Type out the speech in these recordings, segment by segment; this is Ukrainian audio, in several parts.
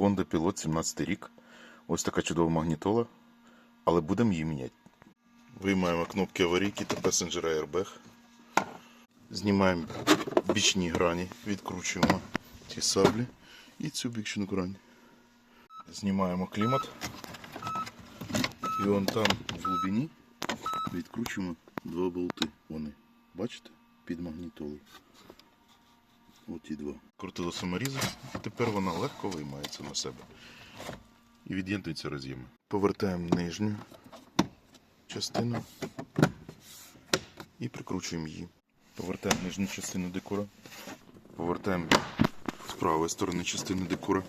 Honda Pilot 17 рік. Ось така чудова магнітола, але будемо її міняти. Виймаємо кнопки аварійки та Passenger Airbag. Знімаємо бічні грані, відкручуємо ці саблі і цю бічну грань. Знімаємо клімат. І вон там в глибині відкручуємо два болти. Вони. Бачите? Під магнітолою. Оті два. Крутили саморізи, тепер вона легко виймається на себе. І від'єднується роз'єми. Повертаємо нижню частину і прикручуємо її. Повертаємо нижню частину декора. Повертаємо з правої сторони частину декора.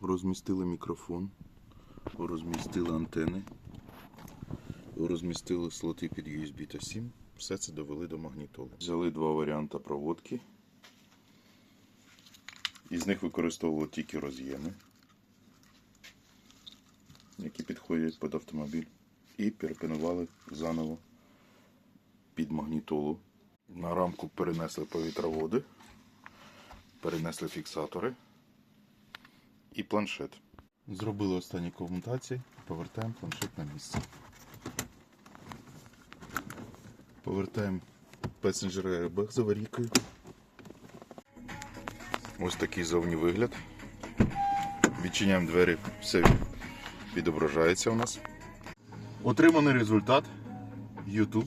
Розмістили мікрофон, розмістили антени, розмістили слоти під USB та SIM. Все це довели до магнітоли. Взяли два варіанти проводки. Із них використовували тільки роз'єми, які підходять під автомобіль. І перепинували заново під магнітолу. На рамку перенесли повітроводи, перенесли фіксатори і планшет. Зробили останні комутації, повертаємо планшет на місце. Повертаємо Passenger Airbag з аварійкою. Ось такий зовні вигляд. Відчиняємо двері, все відображається у нас. Отриманий результат YouTube.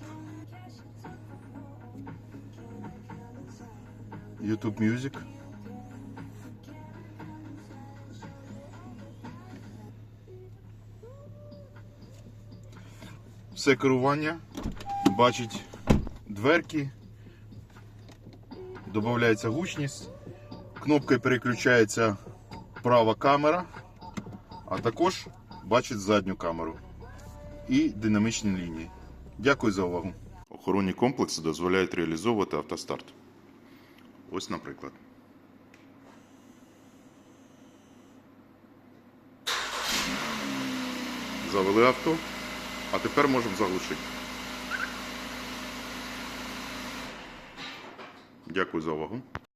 YouTube Music. Все керування. Бачить дверки. Додається гучність. Кнопкою переключається права камера, а також бачить задню камеру і динамічні лінії. Дякую за увагу. Охоронні комплекси дозволяють реалізовувати автостарт. Ось, наприклад. Завели авто, а тепер можемо заглушити. Дякую за увагу.